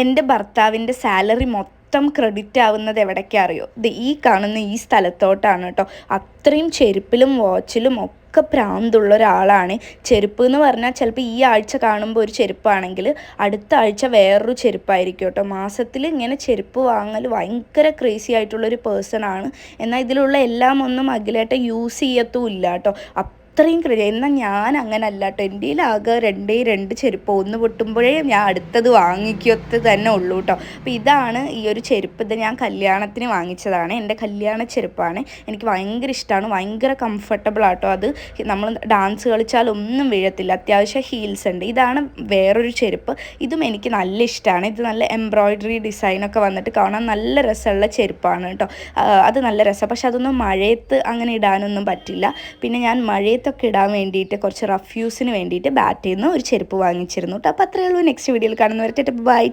എന്റെ ഭർത്താവിന്റെ സാലറി മൊത്തം ക്രെഡിറ്റ് ആവുന്നത് എവിടേക്കാ അറിയോ? ഇത് ഈ കാണുന്ന ഈ സ്ഥലത്തോട്ടാണ് കേട്ടോ. അത്രയും ചെരുപ്പിലും വാച്ചിലും ഒക്കെ പ്രാന്തുള്ള ഒരാളാണ്. ചെരുപ്പ് എന്ന് പറഞ്ഞാൽ ചിലപ്പോൾ ഈ ആഴ്ച കാണുമ്പോൾ ഒരു ചെരുപ്പാണെങ്കിൽ അടുത്ത ആഴ്ച വേറൊരു ചെരുപ്പായിരിക്കും കേട്ടോ. മാസത്തിൽ ഇങ്ങനെ ചെരുപ്പ് വാങ്ങൽ ഭയങ്കര ക്രേസി ആയിട്ടുള്ളൊരു പേഴ്സൺ ആണ്. എന്നാൽ ഇതിലുള്ള എല്ലാം ഒന്നും അഖിലേട്ട യൂസ് ചെയ്യത്തും ഇല്ല കേട്ടോ. അത്രയും ക്രേ എന്നാൽ ഞാൻ അങ്ങനെ അല്ല കേട്ടോ എന്റെ ആകെ രണ്ടേ രണ്ട് ചെരുപ്പ്. ഒന്ന് പൊട്ടുമ്പോഴേ ഞാൻ അടുത്തത് വാങ്ങിക്കത്ത് തന്നെ ഉള്ളൂ കേട്ടോ അപ്പോൾ ഇതാണ് ഈ ഒരു ചെരുപ്പ്. ഇത് ഞാൻ കല്യാണത്തിന് വാങ്ങിച്ചതാണ്. എന്റെ കല്യാണ ചെരുപ്പാണ്. എനിക്ക് ഭയങ്കര ഇഷ്ടമാണ് ഭയങ്കര കംഫർട്ടബിൾ ആട്ടോ അത്. നമ്മൾ ഡാൻസ് കളിച്ചാൽ ഒന്നും വീഴത്തില്ല. അത്യാവശ്യം ഹീൽസ് ഉണ്ട്. ഇതാണ് വേറൊരു ചെരുപ്പ്. ഇതും എനിക്ക് നല്ല ഇഷ്ടമാണ് ഇത് നല്ല എംബ്രോയിഡറി ഡിസൈനൊക്കെ വന്നിട്ട് കാണാൻ നല്ല രസമുള്ള ചെരുപ്പാണ് കേട്ടോ അത് നല്ല രസം. പക്ഷെ അതൊന്നും മഴയത്ത് അങ്ങനെ ഇടാനൊന്നും പറ്റില്ല. പിന്നെ ഞാൻ മഴയത്തൊക്കെ ഇടാൻ വേണ്ടിയിട്ട് കുറച്ച് റഫ്യൂസിന് വേണ്ടിയിട്ട് ബാറ്റിൽ നിന്ന് ഒരു ചെരുപ്പ് വാങ്ങിച്ചിരുന്നു കേട്ടോ. അപ്പോൾ അത്രയേ ഉള്ളൂ. നെക്സ്റ്റ് വീഡിയോയിൽ കാണുന്നവരെ ബൈ.